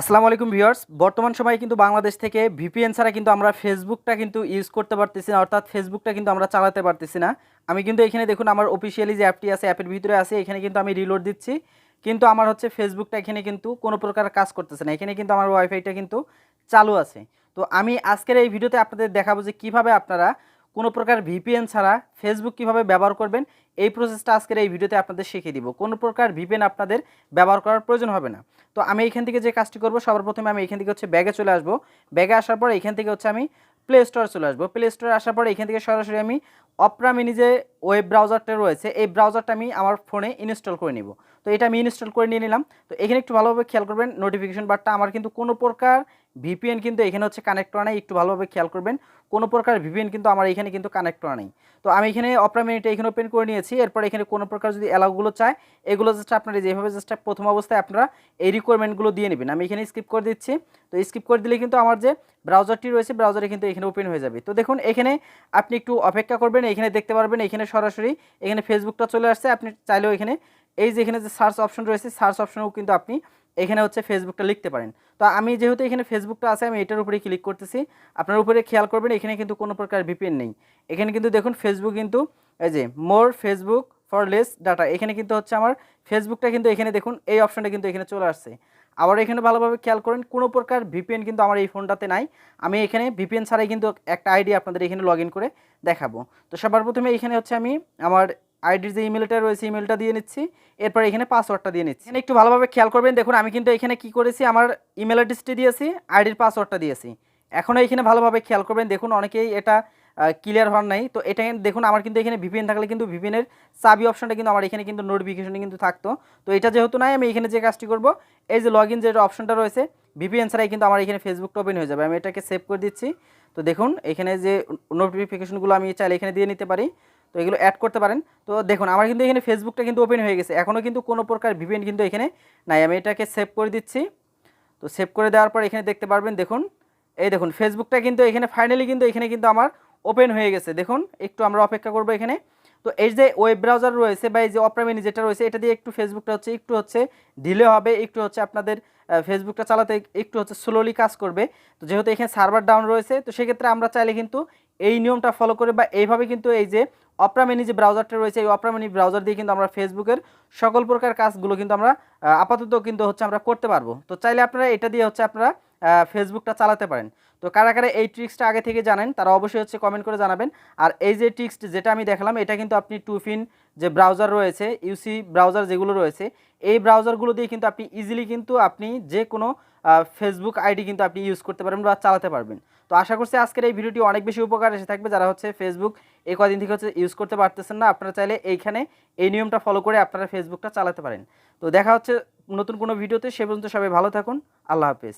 আসসালামু আলাইকুম ভিউয়ার্স। বর্তমান সময়ে কিন্তু বাংলাদেশ থেকে ভিপিএন ছাড়া কিন্তু আমরা ফেসবুকটা কিন্তু ইউজ করতে পারতেছি না, অর্থাৎ ফেসবুকটা কিন্তু আমরা চালাতে পারতেছি না। আমি কিন্তু এখানে দেখুন আমার অফিসিয়ালি যে অ্যাপটি আছে অ্যাপের ভিতরে আছে, এখানে কিন্তু আমি রিলোড দিচ্ছি। কিন্তু আমার হচ্ছে ফেসবুকটা এখানে কিন্তু কোনো প্রকার কাজ করতেছে না। এখানে কিন্তু আমার ওয়াইফাইটা কিন্তু চালু আছে। তো আমি আজকের এই ভিডিওতে আপনাদের দেখাবো যে কীভাবে আপনারা কোনো প্রকার ভিপিএন ছাড়া ফেসবুক কীভাবে ব্যবহার করবেন, এই প্রসেসটা আজকের এই ভিডিওতে আপনাদের শিখিয়ে দিব। কোনো প্রকার ভিপিএন আপনাদের ব্যবহার করার প্রয়োজন হবে না। তো আমি এখান থেকে যে কাজটি করব সবার প্রথমে আমি এখান থেকে হচ্ছে ব্যাগে চলে আসব। ব্যাগে আসার পর এখান থেকে হচ্ছে আমি প্লে স্টোর চলে আসব। প্লে স্টোরে আসার পর এখান থেকে সরাসরি আমি অপরা মিনি যে ওয়েব ব্রাউজারটা রয়েছে, এই ব্রাউজারটা আমি আমার ফোনে ইনস্টল করে নিব। তো এটা আমি ইনস্টল করে নিয়ে নিলাম। তো এখানে একটু ভালোভাবে খেয়াল করবেন নোটিফিকেশন বারটা আমার কিন্তু কোনো প্রকার ভিপিএন কিন্তু এখানে হচ্ছে কানেক্ট করা নেই, একটু ভালোভাবে খেয়াল করবেন। কোনো প্রকার ভিপিএন কিন্তু আমার এখানে কিন্তু কানেক্ট করা নেই। তো আমি এখানে অপরা মিনিটে এখানে ওপেন করে নিয়েছি। এরপর এখানে কোনো প্রকার যদি অ্যালাউগুলো চায়, এগুলো জাস্ট আপনারা যেভাবে জাস্ট প্রথম অবস্থায় আপনারা এই রিকোয়ারমেন্টগুলো দিয়ে নেবেন। আমি এখানে স্কিপ করে দিচ্ছি। তো স্কিপ করে দিলে কিন্তু আমার যে ব্রাউজারটি রয়েছে ব্রাউজারে কিন্তু এখানে ওপেন হয়ে যাবে। তো দেখুন, এখানে আপনি একটু অপেক্ষা করবেন এখানে দেখতে পারবেন, এখানে সরাসরি, এখানে ফেসবুকটা চলে আসছে। আপনি চাইলেও এখানে, এই যে এখানে যে সার্চ অপশন রয়েছে সার্চ অপশনেও কিন্তু আপনি এখানে হচ্ছে ফেসবুকটা লিখতে পারেন। তো আমি যেহেতু এখানে ফেসবুকটা আছে, আমি এটার উপরে ক্লিক করতেছি। আপনার উপরে খেয়াল করবেন, এখানে কিন্তু কোনো প্রকার ভিপিএন নেই। এখানে কিন্তু দেখুন ফেসবুক কিন্তু, এই যে more Facebook for less data এখানে কিন্তু হচ্ছে আমার ফেসবুকটা কিন্তু এখানে দেখুন, এই অপশনটা কিন্তু এখানে চলে আসছে। আবার এখানে ভালোভাবে খেয়াল করেন, কোনো প্রকার ভিপিএন কিন্তু আমার এই ফোনটাতে নাই। আমি এখানে ভিপিএন ছাড়াই কিন্তু একটা আইডি আপনাদের এখানে লগ করে দেখাবো। তো সবার প্রথমে এখানে হচ্ছে আমি আমার আইডির যে ইমেলটা রয়েছে ইমেলটা দিয়ে নিচ্ছি। এরপর এখানে পাসওয়ার্ডটা দিয়ে নিচ্ছি। এখানে একটু ভালোভাবে খেয়াল করবেন, দেখুন আমি কিন্তু এখানে কি করেছি, আমার ইমেল অ্যাড্রেসটি দিয়েছি আইডির পাসওয়ার্ডটা দিয়েছি। এখনও এখানে ভালোভাবে খেয়াল করবেন, দেখুন অনেকেই এটা ক্লিয়ার হওয়ার নাই। তো এটা দেখুন, আমার কিন্তু এখানে ভিপিএন থাকলে কিন্তু ভিপিএনের চাবি অপশনটা কিন্তু আমার এখানে কিন্তু নোটিফিকেশনে কিন্তু থাকতো। তো এটা যেহেতু নাই, আমি এখানে যে কাজটি করব, এই যে লগ ইন যে অপশনটা রয়েছে ভিপিএন ছাড়াই কিন্তু আমার এখানে ফেসবুকটা ওপেন হয়ে যাবে। আমি এটাকে সেভ করে দিচ্ছি। তো দেখুন, এখানে যে নোটিফিকেশনগুলো আমি চাইলে এখানে দিয়ে নিতে পারি। তো এগুলো অ্যাড করতে পারেন। তো দেখুন, আমার কিন্তু এখানে ফেসবুকটা কিন্তু ওপেন হয়ে গেছে। এখনও কিন্তু কোনো প্রকার ভিপিএন কিন্তু এখানে নাই। আমি এটাকে সেভ করে দিচ্ছি। তো সেভ করে দেওয়ার পর এখানে দেখতে পারবেন, দেখুন, এই দেখুন ফেসবুকটা কিন্তু এখানে ফাইনালি কিন্তু এখানে কিন্তু আমার ওপেন হয়ে গেছে। দেখুন, একটু আমরা অপেক্ষা করব এখানে। তো এই যে ওয়েব ব্রাউজার রয়েছে বা এই যে অপরামিনি যেটা রয়েছে, এটা দিয়ে একটু ফেসবুকটা হচ্ছে, একটু হচ্ছে ঢিলে হবে, একটু হচ্ছে আপনাদের ফেসবুকটা চালাতে একটু হচ্ছে স্লোলি কাজ করবে। তো যেহেতু এখানে সার্ভার ডাউন রয়েছে, তো সেক্ষেত্রে আমরা চাইলে কিন্তু এই নিয়মটা ফলো করে বা এইভাবে কিন্তু এই যে অপরামিনি যে ব্রাউজারটা রয়েছে, এই অপরামিনি ব্রাউজার দিয়ে কিন্তু আমরা ফেসবুকের সকল প্রকার কাজগুলো কিন্তু আমরা আপাতত কিন্তু হচ্ছে আমরা করতে পারব। তো চাইলে আপনারা এটা দিয়ে হচ্ছে আপনারা ফেসবুকটা চালাতে পারেন। তো কারা কারা এই ট্রিক্সটা আগে থেকে জানেন, তারা অবশ্যই হচ্ছে কমেন্ট করে জানাবেন। আর এই যে ট্রিক্স যেটা আমি দেখালাম, এটা কিন্তু আপনি টুফিন যে ব্রাউজার রয়েছে ইউসি ব্রাউজার যেগুলো রয়েছে, এই ব্রাউজারগুলো দিয়ে কিন্তু আপনি ইজিলি কিন্তু আপনি যে কোনো ফেসবুক আইডি কিন্তু আপনি ইউজ করতে পারবেন বা চালাতে পারবেন। তো আশা করছি আজকের এই ভিডিওটি অনেক বেশি উপকার এসে থাকবে যারা হচ্ছে ফেসবুক এই কদিন থেকে হচ্ছে ইউজ করতে পারতেছেন না। আপনারা চাইলে এইখানে এই নিয়মটা ফলো করে আপনারা ফেসবুকটা চালাতে পারেন। তো দেখা হচ্ছে নতুন কোনো ভিডিওতে, সে পর্যন্ত সবাই ভালো থাকুন। আল্লাহ হাফেজ।